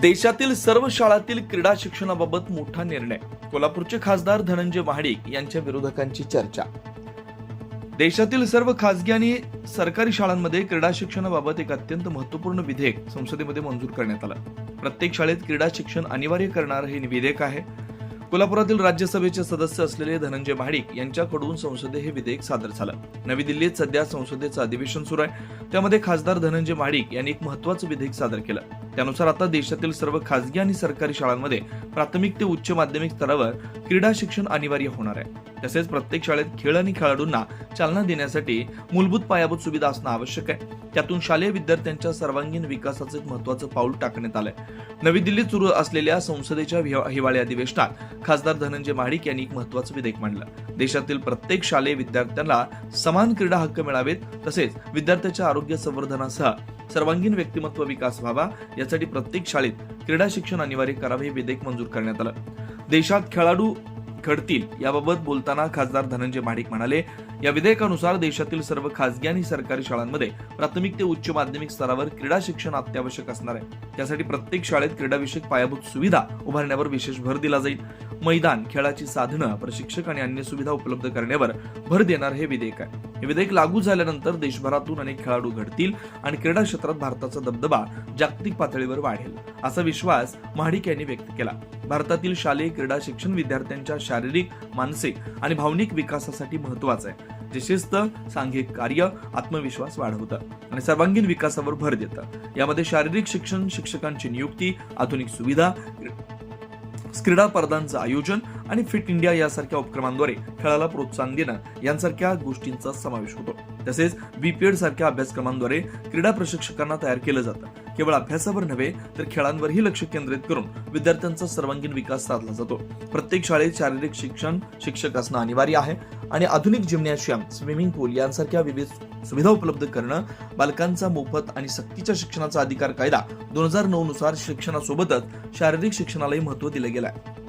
देशातील सर्व शाळातील क्रीडा शिक्षणाबाबत मोठा निर्णय. कोल्हापूरचे खासदार धनंजय महाडिक यांच्या विरोधकांची चर्चा. देशातील सर्व खासगी आणि सरकारी शाळांमध्ये क्रीडा शिक्षणाबाबत एक अत्यंत महत्त्वपूर्ण विधेयक संसदेमध्ये मंजूर करण्यात आलं. प्रत्येक शाळेत क्रीडा शिक्षण अनिवार्य करणारं हे विधेयक आहे. कोल्हापुरातील राज्यसभेचे सदस्य असलेले धनंजय महाडिक यांच्याकडून संसदेत हे विधेयक सादर झालं. नवी दिल्लीत सध्या संसदेचं अधिवेशन सुरू आहे. त्यामध्ये खासदार धनंजय महाडिक यांनी एक महत्वाचं विधेयक सादर केलं. त्यानुसार आता देशातील सर्व खासगी आणि सरकारी शाळांमध्ये प्राथमिक ते उच्च माध्यमिक स्तरावर क्रीडा शिक्षण अनिवार्य होणार आहे. तसेच प्रत्येक शाळेत खेळ आणि खेळाडूंना चालना देण्यासाठी मूलभूत पायाभूत सुविधा असणं आवश्यक आहे. त्यातून शालेय विद्यार्थ्यांच्या सर्वांगीण विकासाचं एक महत्वाचं पाऊल टाकण्यात आलंय. नवी दिल्लीत सुरू असलेल्या संसदेच्या हिवाळी अधिवेशनात खासदार धनंजय महाडिक यांनी एक महत्वाचं विधेयक मांडलं. देशातील प्रत्येक शालेय विद्यार्थ्यांना समान क्रीडा हक्क मिळावेत तसेच विद्यार्थ्याच्या आरोग्य संवर्धनासह सर्वांगीण व्यक्तिमत्व विकास व्हावा यासाठी प्रत्येक शाळेत क्रीडा शिक्षण अनिवार्य करावे हे विधेयक मंजूर करण्यात आलं. देशात खेळाडू घडतील याबाबत बोलताना खासदार धनंजय महाडिक म्हणाले या विधेयकानुसार देशातील सर्व खासगी आणि सरकारी शाळांमध्ये प्राथमिक ते उच्च माध्यमिक स्तरावर क्रीडा शिक्षण अत्यावश्यक असणार आहे. त्यासाठी प्रत्येक शाळेत क्रीडाविषयक पायाभूत सुविधा उभारण्यावर विशेष भर दिला जाईल. मैदान खेळाची साधनं प्रशिक्षक आणि अन्य सुविधा उपलब्ध करण्यावर भर देणार हे विधेयक आहे. हे विधेयक लागू झाल्यानंतर देशभरातून अनेक खेळाडू घडतील आणि क्रीडा क्षेत्रात भारताचा दबदबा जागतिक पातळीवर वाढेल असा विश्वास महाडिक यांनी व्यक्त केला. भारतातील शालेय क्रीडा शिक्षण विद्यार्थ्यांच्या शारीरिक मानसिक आणि भावनिक विकासासाठी महत्वाचं आहे. जे शिस्त सांघिक कार्य आत्मविश्वास वाढवतं आणि सर्वांगीण विकासावर भर देतं. यामध्ये शारीरिक शिक्षण शिक्षकांची नियुक्ती आधुनिक सुविधा क्रीडा स्पर्धांचं आयोजन आणि फिट इंडिया यासारख्या उपक्रमांद्वारे खेळाला प्रोत्साहन देणं यांसारख्या गोष्टींचा समावेश होतो. तसेच बीपीएड सारख्या अभ्यासक्रमांद्वारे क्रीडा प्रशिक्षकांना तयार केलं जातं. केवळ अभ्यासावर नव्हे तर खेळांवरही लक्ष केंद्रित करून विद्यार्थ्यांचा सर्वांगीण विकास साधला जातो. प्रत्येक शाळेत शारीरिक शिक्षण शिक्षक असणं अनिवार्य आहे आणि आधुनिक जिम्नॅशियम स्विमिंग पूल यांसारख्या विविध सुविधा उपलब्ध करणं बालकांचा मोफत आणि सक्तीच्या शिक्षणाचा अधिकार कायदा दोन हजार नऊ नुसार शिक्षणासोबतच शारीरिक शिक्षणालाही महत्त्व दिलं गेलं आहे